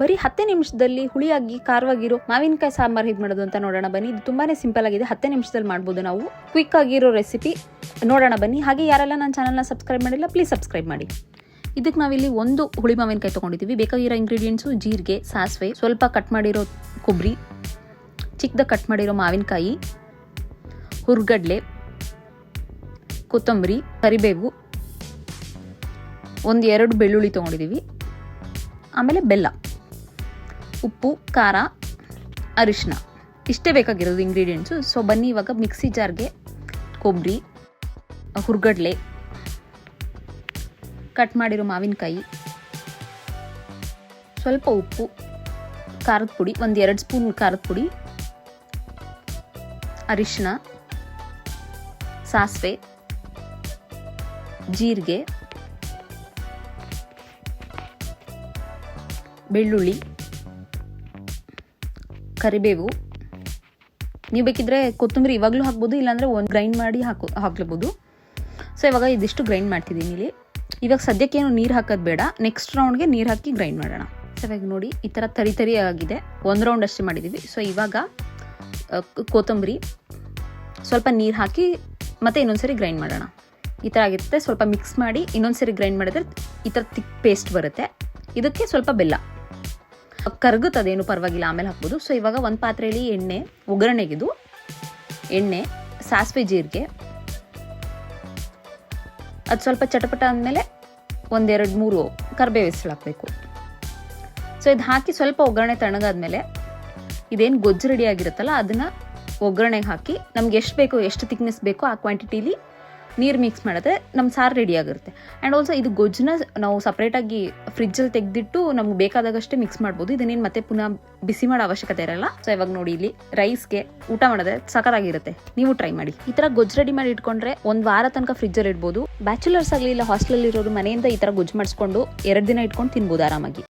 ಬರೀ ಹತ್ತೇ ನಿಮಿಷದಲ್ಲಿ ಹುಳಿಯಾಗಿ, ಖಾರವಾಗಿರೋ ಮಾವಿನಕಾಯಿ ಸಾಂಬಾರ್ ಹೇಗೆ ಮಾಡೋದು ಅಂತ ನೋಡೋಣ ಬನ್ನಿ. ಇದು ತುಂಬಾನೇ ಸಿಂಪಲ್ ಆಗಿದೆ. ಹತ್ತೇ ನಿಮಿಷದಲ್ಲಿ ಮಾಡ್ಬೋದು ನಾವು. ಕ್ವಿಕ್ ಆಗಿರೋ ರೆಸಿಪಿ ನೋಡೋಣ ಬನ್ನಿ. ಹಾಗೆ ಯಾರೆಲ್ಲ ನನ್ನ ಚಾನಲ್ನ ಸಬ್ಸ್ಕ್ರೈಬ್ ಮಾಡಿಲ್ಲ ಪ್ಲೀಸ್ ಸಬ್ಸ್ಕ್ರೈಬ್ ಮಾಡಿ. ಇದಕ್ಕೆ ನಾವಿಲ್ಲಿ ಒಂದು ಹುಳಿ ಮಾವಿನಕಾಯಿ ತೊಗೊಂಡಿದ್ದೀವಿ. ಬೇಕಾಗಿರೋ ಇಂಗ್ರೀಡಿಯೆಂಟ್ಸು ಜೀರಿಗೆ, ಸಾಸಿವೆ, ಸ್ವಲ್ಪ ಕಟ್ ಮಾಡಿರೋ ಕೊಬ್ಬರಿ ಚಿಕ್ಕದ ಕಟ್ ಮಾಡಿರೋ ಮಾವಿನಕಾಯಿ, ಹುರ್ಗಡ್ಲೆ, ಕೊತ್ತಂಬರಿ, ಕರಿಬೇವು ಒಂದು ಎರಡು ಬೆಳ್ಳುಳ್ಳಿ ತೊಗೊಂಡಿದ್ದೀವಿ. ಆಮೇಲೆ ಬೆಲ್ಲ. ಉಪ್ಪು, ಖಾರ ಅರಿಶಿನ ಇಷ್ಟೇ ಬೇಕಾಗಿರೋದು ಇಂಗ್ರೀಡಿಯೆಂಟ್ಸು ಸೊ ಬನ್ನಿ ಇವಾಗ ಮಿಕ್ಸಿ ಜಾರ್ಗೆ ಕೊಬ್ಬರಿ ಹುರ್ಗಡ್ಲೆ ಕಟ್ ಮಾಡಿರೋ ಮಾವಿನಕಾಯಿ, ಸ್ವಲ್ಪ ಉಪ್ಪು, ಖಾರದ ಪುಡಿ, ಒಂದು ಎರಡು ಸ್ಪೂನ್ ಖಾರದ ಪುಡಿ ಅರಿಶಿನ ಸಾಸಿವೆ, ಜೀರಿಗೆ, ಬೆಳ್ಳುಳ್ಳಿ ಕರಿಬೇವು. ನೀವು ಬೇಕಿದ್ರೆ ಕೊತ್ತಂಬರಿ ಇವಾಗಲೂ ಹಾಕ್ಬೋದು, ಇಲ್ಲಾಂದರೆ ಒಂದು ಗ್ರೈಂಡ್ ಮಾಡಿ ಹಾಕೋ, ಹಾಕ್ಲಬೋದು. ಸೊ ಇವಾಗ ಇದಿಷ್ಟು ಗ್ರೈಂಡ್ ಮಾಡ್ತಿದ್ದೀನಿ ಇಲ್ಲಿ. ಇವಾಗ ಸದ್ಯಕ್ಕೆ ಏನು ನೀರು ಹಾಕೋದು ಬೇಡ. ನೆಕ್ಸ್ಟ್ ರೌಂಡ್ಗೆ ನೀರು ಹಾಕಿ ಗ್ರೈಂಡ್ ಮಾಡೋಣ. ಸೊ ಇವಾಗ ನೋಡಿ, ಈ ಥರ ತರಿ ತರಿ ಆಗಿದೆ. ಒಂದು ರೌಂಡ್ ಅಷ್ಟೇ ಮಾಡಿದ್ದೀವಿ ಸೊ ಇವಾಗ ಕೊತ್ತಂಬರಿ. ಸ್ವಲ್ಪ ನೀರು ಹಾಕಿ ಮತ್ತೆ ಇನ್ನೊಂದ್ಸರಿ ಗ್ರೈಂಡ್ ಮಾಡೋಣ. ಈ ಥರ ಆಗಿರುತ್ತೆ ಸ್ವಲ್ಪ ಮಿಕ್ಸ್ ಮಾಡಿ ಇನ್ನೊಂದ್ಸರಿ ಗ್ರೈಂಡ್ ಮಾಡಿದ್ರೆ ಈ ಥರ ತಿಕ್ ಪೇಸ್ಟ್ ಬರುತ್ತೆ. ಇದಕ್ಕೆ ಸ್ವಲ್ಪ ಬೆಲ್ಲ. ಕರಗುತ್ತೆ ಏನು ಪರವಾಗಿಲ್ಲ, ಆಮೇಲೆ ಹಾಕ್ಬೋದು. ಸೊ ಇವಾಗ ಒಂದು ಪಾತ್ರೆಯಲ್ಲಿ ಎಣ್ಣೆ, ಒಗ್ಗರಣೆಗಿದು ಎಣ್ಣೆ, ಸಾಸಿವೆ ಜೀರಿಗೆ. ಅದು ಸ್ವಲ್ಪ ಚಟಪಟ ಅಂದಮೇಲೆ ಒಂದೆರಡು ಮೂರು ಕರ್ಬೇವು ಹಾಕಬೇಕು. ಸೊ ಇದು ಹಾಕಿ ಸ್ವಲ್ಪ ಒಗ್ಗರಣೆ ತಣ್ಣಗಾದ್ಮೇಲೆ ಇದೇನು ಗೊಜ್ಜು ರೆಡಿ ಆಗಿರುತ್ತಲ್ಲ, ಅದನ್ನು ಒಗ್ಗರಣೆಗೆ ಹಾಕಿ ನಮ್ಗೆ ಎಷ್ಟು ಬೇಕೋ, ಎಷ್ಟು ತಿಕ್ನೆಸ್ ಬೇಕೋ ಆ ಕ್ವಾಂಟಿಟಿಲಿ ನೀರು ಮಿಕ್ಸ್ ಮಾಡಿದ್ರೆ ನಮ್ಮ ಸಾರು ರೆಡಿ ಆಗಿರುತ್ತೆ. ಆ್ಯಂಡ್ ಆಲ್ಸೋ ಇದು ಗೊಜ್ಜನ್ನ ನಾವು ಸಪ್ರೇಟಾಗಿ ಫ್ರಿಜ್ಜಲ್ಲಿ ತೆಗೆದಿಟ್ಟು ನಮ್ಗೆ ಬೇಕಾದಾಗಷ್ಟೇ ಮಿಕ್ಸ್ ಮಾಡ್ಬೋದು. ಇದನ್ನೇನು ಮತ್ತೆ ಪುನಃ ಬಿಸಿ ಮಾಡೋ ಅವಶ್ಯಕತೆ ಇರಲ್ಲ. ಸೊ ಇವಾಗ ನೋಡಿ ಇಲ್ಲಿ ರೈಸ್ಗೆ ಊಟ ಮಾಡಿದ್ರೆ ಸಖತ್ತಾಗಿರುತ್ತೆ. ನೀವು ಟ್ರೈ ಮಾಡಿ. ಈ ಥರ ಗೊಜ್ಜು ರೆಡಿ ಮಾಡಿ ಇಟ್ಕೊಂಡ್ರೆ ಒಂದು ವಾರ ತನಕ ಫ್ರಿಜ್ಜಲ್ಲಿ ಇಡ್ಬೋದು. ಬ್ಯಾಚುಲರ್ಸ್ ಆಗಲಿ ಇಲ್ಲ ಹಾಸ್ಟೆಲಲ್ಲಿ ಇರೋರು ಮನೆಯಿಂದ ಈ ಥರ ಗೊಜ್ಜು ಮಾಡಿಸ್ಕೊಂಡು ಎರಡು ದಿನ ಇಟ್ಕೊಂಡು ತಿನ್ಬೋದು ಆರಾಮಾಗಿ.